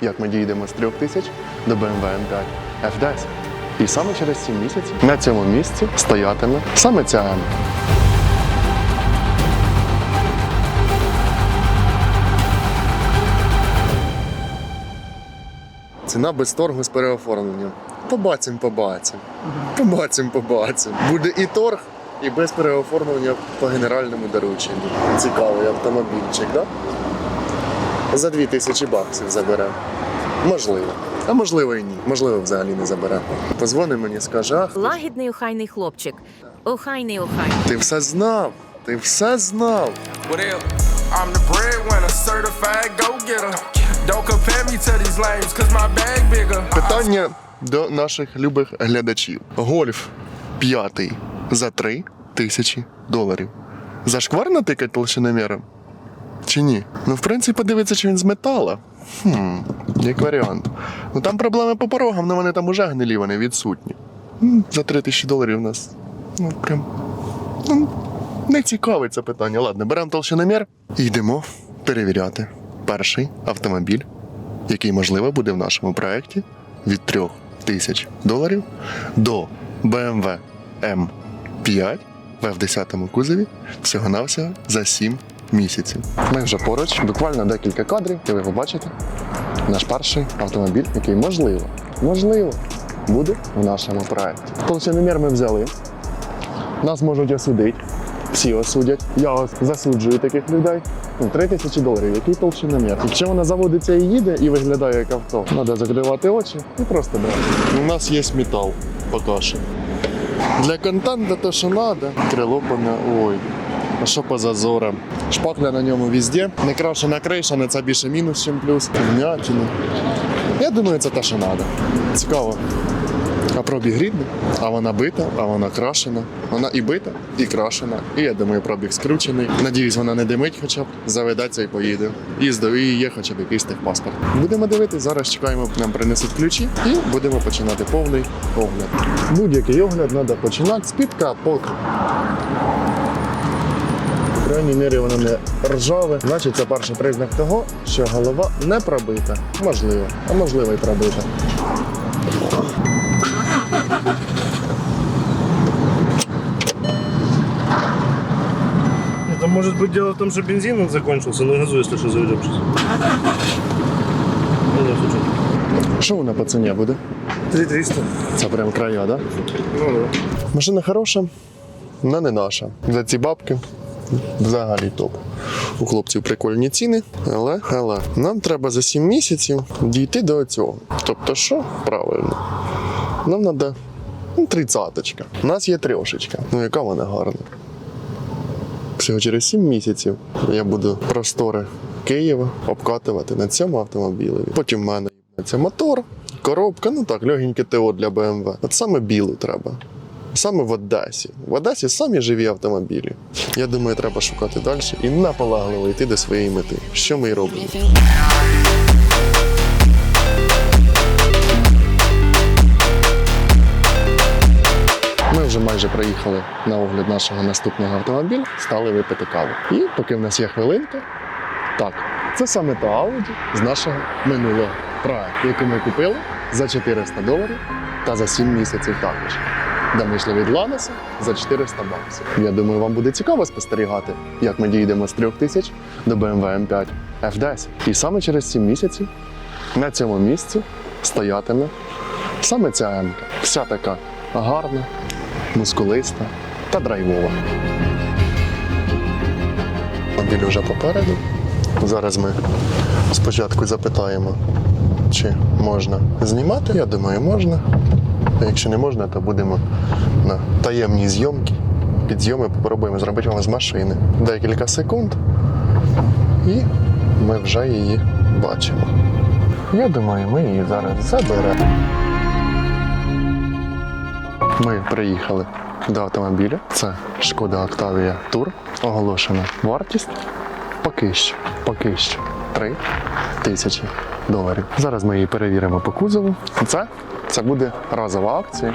як ми дійдемо з 3 тисяч до BMW M5 F10. І саме через 7 місяців на цьому місці стоятиме саме ця М. Ціна без торгу з переоформленням. Побачимо, побачимо. Побачимо, побачимо. Буде і торг, і без переоформлення по генеральному дорученню. Цікавий автомобільчик, так? Да? За 2000 баксів забере. Можливо. А можливо і ні. Можливо, взагалі не забере. Позвони мені, скаже, ах, Лагідний охайний хлопчик. Охайний охайний. ти все знав. Ти все знав. I'm the breadwinner, certified go-getter. Don't compare me to these lames, cause my bag bigger. Питання до наших любих глядачів. Гольф п'ятий за три тисячі доларів. Зашкварно тикать толщиноміром? Чи ні? Ну, в принципі, подивитися, чи він з метала. Хм, як варіант. Ну там проблеми по порогам, але вони там уже гнилі, вони відсутні. За три тисячі доларів у нас. Ну, прям. Ну, не цікавить це питання. Ладно, беремо толщиномір і йдемо перевіряти перший автомобіль, який, можливо, буде в нашому проєкті від 3 тисяч доларів до BMW M5 в F10 кузові всього-навсього за 7 місяців. Ми вже поруч, буквально декілька кадрів, і ви побачите наш перший автомобіль, який можливо, можливо, буде в нашому проєкті. Толщиномір ми взяли. Нас можуть осудити. Всі осудять. Я засуджую таких людей. Ну, 3 тисячі доларів, який толщиномір. Якщо вона заводиться і їде і виглядає як авто, треба закривати очі і просто брати. У нас є метал поки що. Для контенту то, що треба. Крило поня. Ой. А що по зазорам? Шпакля на ньому везде. Не крашена криша, не це більше мінус, ніж плюс. Вмятина. Я думаю, це те, що треба. Цікаво. А пробіг рідний, а вона бита, а вона крашена. Вона і бита, і крашена. І я думаю, пробіг скручений. Надіюсь, вона не димить хоча б, заведеться і поїде. Їздив і є хоча б якийсь техпаспорт. Будемо дивитися, зараз чекаємо, нам принесуть ключі і будемо починати повний огляд. Будь-який огляд треба починати з під капоту. По крайній мірі воно не ржаве. Значить, це перший признак того, що голова не пробита. Можливо, а можливо і пробита. Это может быть дело в том, что бензин он закончился, на газу, если что, заведем сейчас. Ну да. Що вона по ціні буде? 3300. Це прям края, да? Ну да. Машина хороша, але не наша. За ці бабки взагалі топ. У хлопців прикольні ціни, але, але нам треба за 7 місяців дійти до цього. Тобто, що? Правильно. Нам треба ну, тридцяточка. У нас є трьошечка. Ну, яка вона гарна. Всього через 7 місяців я буду простори Києва обкатувати на цьому автомобілі. Потім в мене це мотор, коробка, ну так, легеньке ТО для BMW. От саме білу треба. Саме в Одесі. В Одесі самі живі автомобілі. Я думаю, треба шукати далі і наполегливо йти до своєї мети. Що ми і робимо. Ми вже майже приїхали на огляд нашого наступного автомобіля, стали випити каву. І поки в нас є хвилинка, так, це саме та Audi з нашого минулого проекту, яку ми купили за 400 доларів та за 7 місяців також. Де ми йшли від Ланоса за 400 баксів. Я думаю, вам буде цікаво спостерігати, як ми дійдемо з 3000 до BMW M5 F10. І саме через 7 місяців на цьому місці стоятиме саме ця М. Вся така гарна, мускулиста та драйвова. Автомобіль вже попереду. Зараз ми спочатку запитаємо, чи можна знімати. Я думаю, можна. Якщо не можна, то будемо на таємній зйомці. Під зйоми попробуємо зробити вам з машини. Декілька секунд. І ми вже її бачимо. Я думаю, ми її зараз заберемо. Ми приїхали до автомобіля. Це Шкода Octavia Tour. Оголошена вартість поки що, поки що 3 тисячі доларів. Зараз ми її перевіримо по кузову. Це, це буде разова акція.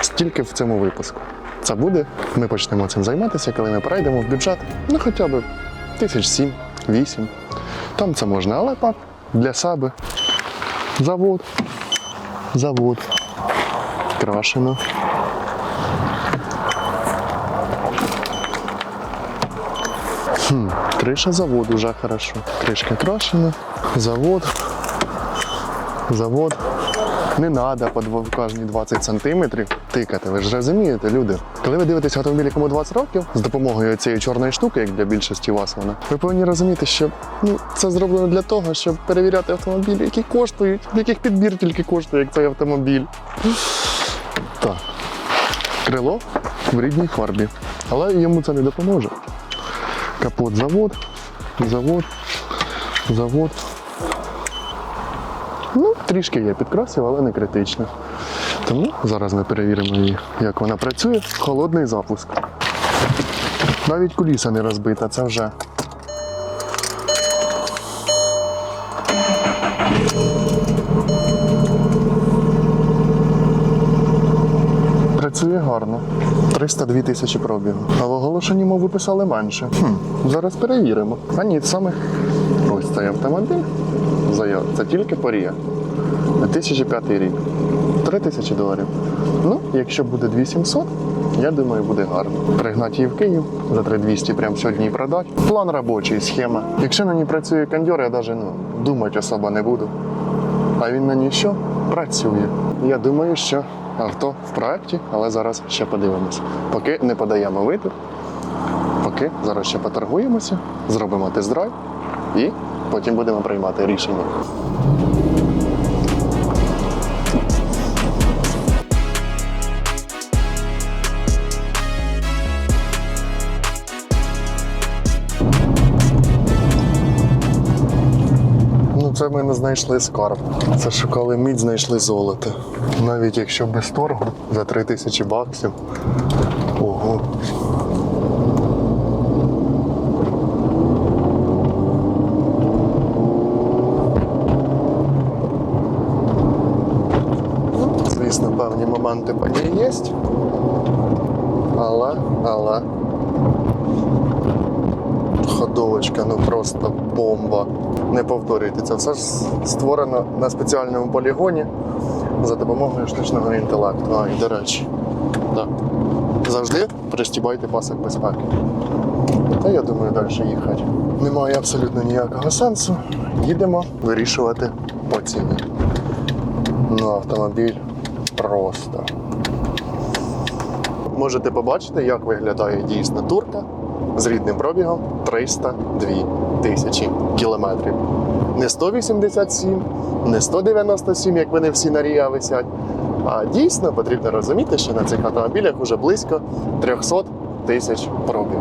Стільки в цьому випуску. Це буде. Ми почнемо цим займатися, коли ми перейдемо в бюджет. Ну хоча б тисяч сім, вісім. Там це можна, але так, для себе Завод. Завод. Крашено. Хм, криша заводу вже хорошо. Кришка крашена. Завод. Завод. Не треба по кожні 20 сантиметрів тикати. Ви ж розумієте, люди. Коли ви дивитесь автомобіль, якому 20 років, з допомогою цієї чорної штуки, як для більшості вас вона, ви повинні розуміти, що ну, це зроблено для того, щоб перевіряти автомобілі, які коштують, в яких підбір тільки коштує, як цей автомобіль. Так. Крило в рідній фарбі. Але йому це не допоможе. Капот завод, завод, завод. Ну, трішки я підкрасив, але не критично. Тому зараз ми перевіримо її, як вона працює. Холодний запуск. Навіть куліса не розбита, це вже. Працює гарно. 302 тисячі пробігу. А в оголошенні мов виписали менше. Хм, зараз перевіримо. А ні, саме цей автомобіль. Це тільки Порія. 2005 рік. 3 тисячі доларів. Ну, якщо буде 2700, я думаю, буде гарно. Пригнати її в Київ за 3200 прямо сьогодні і продати. План робочий, схема. Якщо на ній працює кондьор, я навіть ну, думати особо не буду. А він на ній що? Працює. Я думаю, що авто в проекті, але зараз ще подивимося. Поки не подаємо виду, поки зараз ще поторгуємося, зробимо тест-драйв і потім будемо приймати рішення. Ну, це ми не знайшли скарб. Це шукали мідь, знайшли золото. Навіть якщо без торгу за 3 тисячі баксів. Ого. Ну, Звісно, моменти по ній є. Але, але. Ходовочка, ну просто бомба. Не повторюйте, це все ж створено на спеціальному полігоні за допомогою штучного інтелекту. А, і до речі, так. Завжди пристібайте пасок безпеки. Та я думаю, далі їхати. Немає абсолютно ніякого сенсу. Їдемо вирішувати по ціні. Ну, автомобіль просто. Можете побачити, як виглядає дійсно турка з рідним пробігом 302 тисячі кілометрів. Не 187, не 197, як вони всі на рія висять. А дійсно потрібно розуміти, що на цих автомобілях вже близько 300 тисяч пробігів.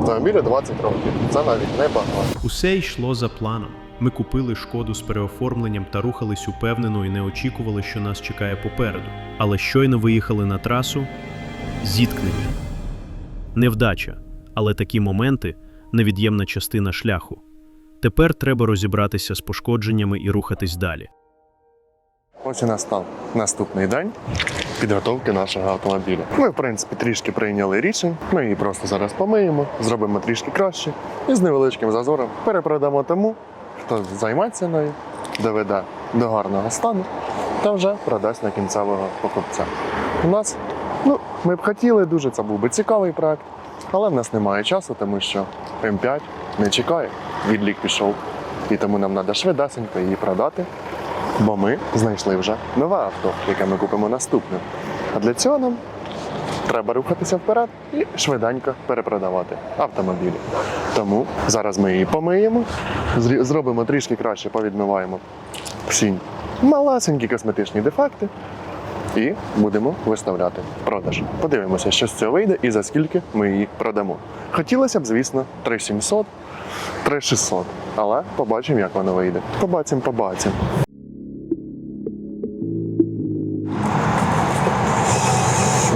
Автомобілю 20 років. Це навіть не багато. Усе йшло за планом. Ми купили шкоду з переоформленням та рухались упевнено і не очікували, що нас чекає попереду. Але щойно виїхали на трасу зіткнення. Невдача, але такі моменти невід'ємна частина шляху. Тепер треба розібратися з пошкодженнями і рухатись далі. Ось і настав наступний день підготовки нашого автомобіля. Ми, в принципі, трішки прийняли рішень. Ми її просто зараз помиємо, зробимо трішки краще і з невеличким зазором перепродамо тому, хто займеться нею, доведе до гарного стану та вже продасть на кінцевого покупця. У нас, ну, ми б хотіли дуже, це був би цікавий проект, але в нас немає часу, тому що М5 не чекає, відлік пішов. І тому нам треба швидесенько її продати бо ми знайшли вже нове авто, яке ми купимо наступним. А для цього нам треба рухатися вперед і швиденько перепродавати автомобілі. Тому зараз ми її помиємо, зробимо трішки краще, повідмиваємо всі малесенькі косметичні дефекти. І будемо виставляти продаж. Подивимося, що з цього вийде і за скільки ми її продамо. Хотілося б, звісно, 3700, 3600, але побачимо, як воно вийде. Побачимо, побачимо.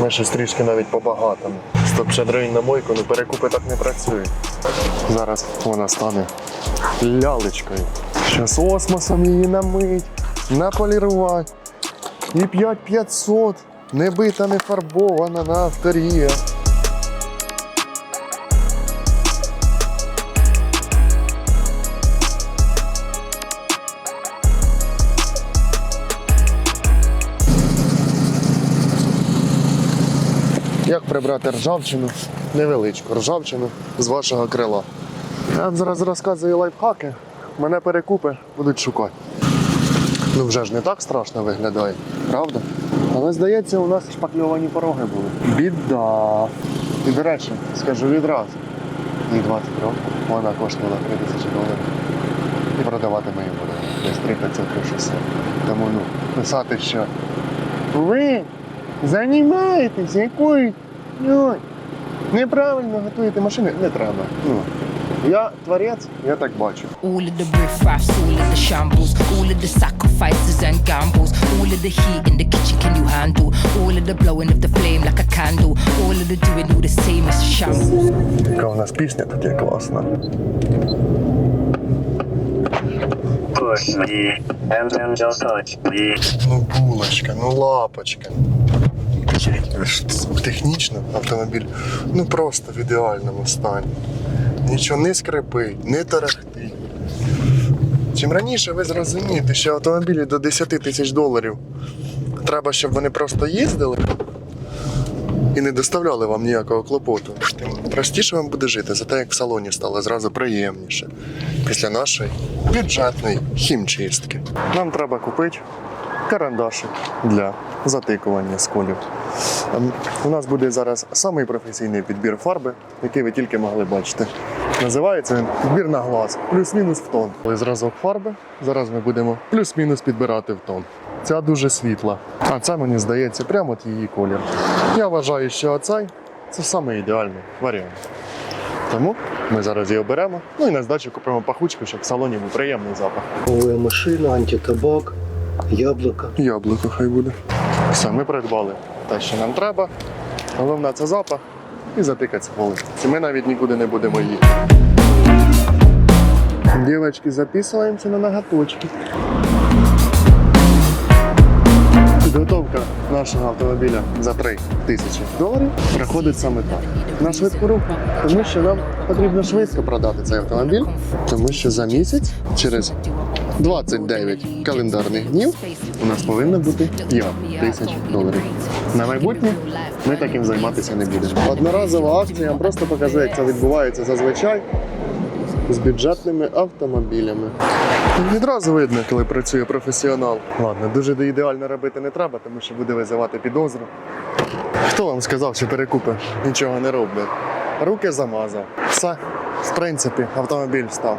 Ми щось навіть по-багатому. Стоп шадрин на мойку, ну перекупи так не працюють. Зараз вона стане лялечкою. Щас осмосом її намить, наполірувати. І 5500 не бита, не фарбована на авторія. Прибрати ржавчину, невеличку ржавчину з вашого крила. Я вам зараз розказую лайфхаки, мене перекупи будуть шукати. Ну вже ж не так страшно виглядає, правда? Але здається, у нас шпакльовані пороги були. Біда. І до речі, скажу відразу. Їй 20 років, вона коштувала 3 тисячі доларів. І продавати ми її будемо десь 3 500 600. Тому ну, писати, що ви займаєтесь якою ну, неправильно готуєте машини, не треба. Ну, я творець, я так бачу. All of the riffraffs, all of the shambles, all of the sacrifices and gambles, all of the heat in the kitchen can you handle? All of the blowing of the flame like a candle, all of the doing all the same as a shambles. Яка у нас пісня тут є класна. Push me, and then just touch me. Ну, булочка, ну лапочка. Технічно автомобіль ну просто в ідеальному стані. Нічого не скрипить, не тарахтить. Чим раніше ви зрозумієте, що автомобілі до 10 тисяч доларів треба, щоб вони просто їздили і не доставляли вам ніякого клопоту, тим простіше вам буде жити, зате як в салоні стало зразу приємніше після нашої бюджетної хімчистки. Нам треба купити карандашик для затикування сколів. Ем, У нас буде зараз самий професійний підбір фарби, який ви тільки могли бачити. Називається він підбір на глаз, плюс-мінус в тон. Коли зразок фарби, зараз ми будемо плюс-мінус підбирати в тон. Ця дуже світла, а це мені здається прямо от її колір. Я вважаю, що оцей це самий ідеальний варіант. Тому ми зараз її оберемо. Ну і на здачу купимо пахучку, щоб в салоні був приємний запах. Новая машина, антитабак, яблоко. Яблуко хай буде. Все, ми придбали те, що нам треба. Головне це запах і затикати. Це ми навіть нікуди не будемо їхати. Дівчатки, записуємося на ноготочки. Підготовка нашого автомобіля за 3 тисячі доларів проходить саме так. На швидку руку. Тому що нам потрібно швидко продати цей автомобіль, тому що за місяць, через 29 календарних днів, у нас повинно бути 5 тисяч доларів. На майбутнє ми таким займатися не будемо. Одноразова акція просто покажу, як це відбувається зазвичай з бюджетними автомобілями. Відразу видно, коли працює професіонал. Ладно, дуже ідеально робити не треба, тому що буде визивати підозру. Хто вам сказав, що перекупи нічого не роблять? Руки замазав. Все, в принципі, автомобіль став,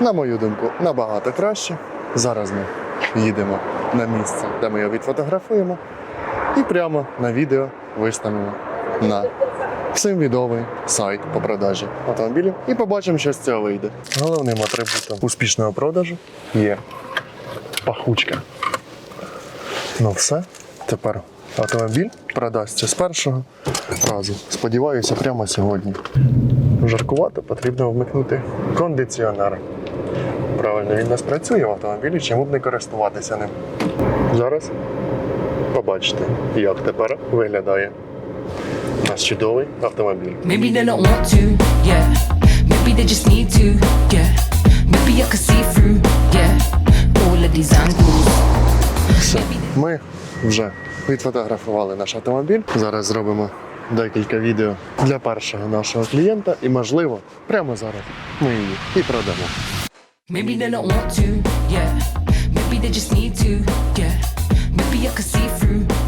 на мою думку, набагато краще. Зараз ми їдемо на місце, де ми його відфотографуємо, і прямо на відео виставимо на всім відомий сайт по продажі автомобілів і побачимо, що з цього вийде. Головним атрибутом успішного продажу є пахучка. Ну все, тепер автомобіль продасться з першого разу. Сподіваюся, прямо сьогодні. Жаркувато потрібно вмикнути кондиціонер. Правильно, він нас працює в автомобілі, чому б не користуватися ним. Зараз побачите, як тепер виглядає наш чудовий автомобіль. Maybe they don't want to, yeah. Maybe they just need to, yeah. Maybe I can see through, yeah. All of these angles. Все, ми вже відфотографували наш автомобіль. Зараз зробимо декілька відео для першого нашого клієнта, і можливо, прямо зараз ми її і продамо. Maybe they don't want to, yeah. Maybe they just need to, yeah. you can see through.